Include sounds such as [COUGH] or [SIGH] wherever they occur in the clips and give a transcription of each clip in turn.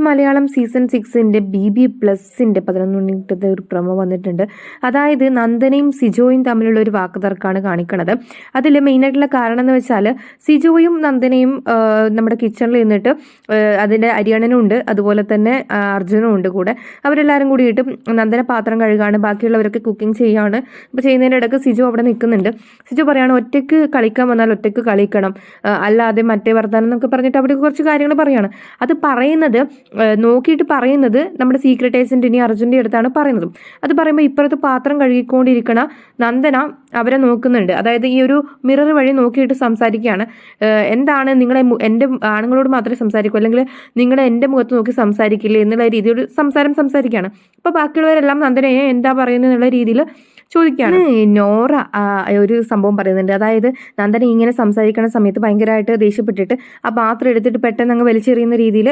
Malayalam season സിക്സിന്റെ B B പ്ലസിന്റെ പതിനൊന്ന് മിനിറ്റത്തെ ഒരു പ്രമോ വന്നിട്ടുണ്ട്. അതായത് നന്ദനയും സിജോയും തമ്മിലുള്ള ഒരു വാക്കുതർക്കാണ് കാണിക്കുന്നത് അതിൽ മെയിനായിട്ടുള്ള കാരണം എന്ന് വെച്ചാൽ സിജോയും നന്ദനയും നമ്മുടെ കിച്ചണിൽ നിന്നിട്ട് അതിന്റെ അതിന്റെ അരിയണനും ഉണ്ട്. അതുപോലെ തന്നെ അർജുനും ഉണ്ട് കൂടെ. അവരെല്ലാവരും കൂടിയിട്ട് നന്ദന പാത്രം കഴുകാണ്. ബാക്കിയുള്ളവരൊക്കെ കുക്കിംഗ് ചെയ്യാണ്. ഇപ്പോൾ ചെയ്യുന്നതിന്റെ ഇടയ്ക്ക് സിജോ അവിടെ നിൽക്കുന്നുണ്ട്. സിജോ പറയാണ് ഒറ്റയ്ക്ക് കളിക്കാൻ വന്നാൽ ഒറ്റയ്ക്ക് കളിക്കണം. അല്ലാതെ മറ്റേ വർത്താനം എന്നൊക്കെ പറഞ്ഞിട്ട് അവിടെ കുറച്ച് കാര്യങ്ങൾ പറയാണ്. അത് പറയുന്നത് നോക്കിയിട്ട് പറയുന്നത് നമ്മുടെ സീക്രട്ട് ഏജന്റ് ഇനി അർജുന്റെ അടുത്താണ് പറയുന്നത്. അത് പറയുമ്പോൾ ഇപ്പുറത്ത് പാത്രം കഴുകിക്കൊണ്ടിരിക്കണ നന്ദന അവരെ നോക്കുന്നുണ്ട്. അതായത് ഈ ഒരു മിറർ വഴി നോക്കിയിട്ട് സംസാരിക്കുകയാണ്. എന്താണ് നിങ്ങളെ എന്റെ ആണുങ്ങളോട് മാത്രമേ സംസാരിക്കൂ? അല്ലെങ്കിൽ നിങ്ങൾ എന്റെ മുഖത്ത് നോക്കി സംസാരിക്കില്ലേ എന്നുള്ള രീതിയിൽ സംസാരം സംസാരിക്കുകയാണ്. അപ്പോൾ ബാക്കിയുള്ളവരെല്ലാം നന്ദനയെ എന്താ പറയുന്നത് എന്നുള്ള രീതിയിൽ ചോദിക്കുകയാണ്. നോറ ഒരു സംഭവം പറയുന്നുണ്ട്. അതായത് നന്ദന ഇങ്ങനെ സംസാരിക്കുന്ന സമയത്ത് ഭയങ്കരമായിട്ട് ദേഷ്യപ്പെട്ടിട്ട് ആ പാത്രം എടുത്തിട്ട് പെട്ടെന്ന് അങ്ങ് വലിച്ചെറിയുന്ന രീതിയിൽ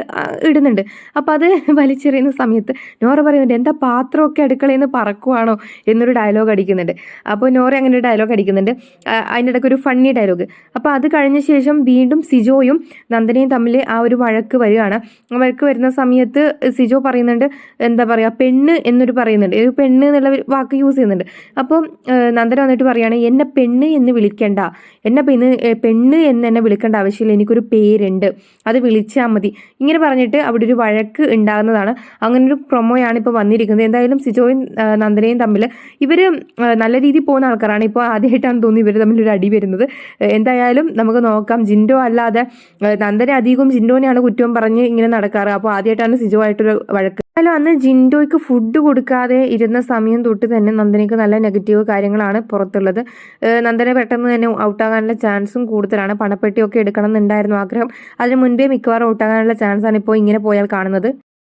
ഇടുന്നുണ്ട്. അപ്പോൾ അത് [LAUGHS] വലിച്ചെറിയുന്ന സമയത്ത് നോറ പറയുന്നുണ്ട് എന്താ പാത്രമൊക്കെ അടുക്കളയിൽ നിന്ന് പറക്കുവാണോ? എന്നൊരു ഡയലോഗ് അടിക്കുന്നുണ്ട്. അപ്പോൾ നോറ അങ്ങനെ ഒരു ഡയലോഗ് അടിക്കുന്നുണ്ട്. അതിന്റെ ഇടയ്ക്ക് ഒരു ഫണ്ണി ഡയലോഗ്. അപ്പോൾ അത് കഴിഞ്ഞ ശേഷം വീണ്ടും സിജോയും നന്ദനയും തമ്മിൽ ആ ഒരു വഴക്ക് വരികയാണ്. വഴക്ക് വരുന്ന സമയത്ത് സിജോ പറയുന്നുണ്ട് എന്താ പറയുക പെണ്ണ് എന്നൊരു പറയുന്നുണ്ട്. ഒരു പെണ്ണ് എന്നുള്ള വാക്ക് യൂസ് ചെയ്യുന്നുണ്ട്. അപ്പം നന്ദന വന്നിട്ട് പറയുകയാണ് എന്നെ പെണ്ണ് എന്ന് വിളിക്കണ്ട. എന്നെ പെണ്ണ് പെണ്ണ് എന്ന് എന്നെ വിളിക്കേണ്ട ആവശ്യമില്ല. എനിക്കൊരു പേരുണ്ട്. അത് വിളിച്ചാൽ മതി. ഇങ്ങനെ പറഞ്ഞിട്ട് അവിടെ ഒരു വഴക്ക് ഉണ്ടാകുന്നതാണ്. അങ്ങനെ ഒരു പ്രൊമോയാണ് ഇപ്പോൾ വന്നിരിക്കുന്നത്. എന്തായാലും സിജോയും നന്ദനയും തമ്മിൽ ഇവർ നല്ല രീതിയിൽ പോകുന്ന ആൾക്കാരാണ്. ഇപ്പോൾ ആദ്യമായിട്ടാണ് തോന്നുന്നു ഇവർ തമ്മിൽ ഒരു അടി വരുന്നത്. എന്തായാലും നമുക്ക് നോക്കാം. ജിൻഡോ അല്ലാതെ നന്ദന അധികവും ജിൻഡോനെയാണ് കുറ്റവും പറഞ്ഞ് ഇങ്ങനെ നടക്കാറ്. അപ്പോൾ ആദ്യമായിട്ടാണ് സിജോ ആയിട്ടൊരു വഴക്ക്. എന്തായാലും അന്ന് ജിൻഡോയ്ക്ക് ഫുഡ് കൊടുക്കാതെ ഇരുന്ന സമയം തൊട്ട് തന്നെ നന്ദനയ്ക്ക് നല്ല നെഗറ്റീവ് കാര്യങ്ങളാണ് പുറത്തുള്ളത്. നന്ദനെ പെട്ടെന്ന് തന്നെ ഔട്ടാകാനുള്ള ചാൻസും കൂടുതലാണ്. പണപ്പെട്ടിയൊക്കെ എടുക്കണം എന്നുണ്ടായിരുന്നു ആഗ്രഹം. അതിന് മുൻപേ മിക്കവാറും ഔട്ടാകാനുള്ള ചാൻസാണ് ഇപ്പോൾ ഇങ്ങനെ പോയാൽ കാണുന്നത്.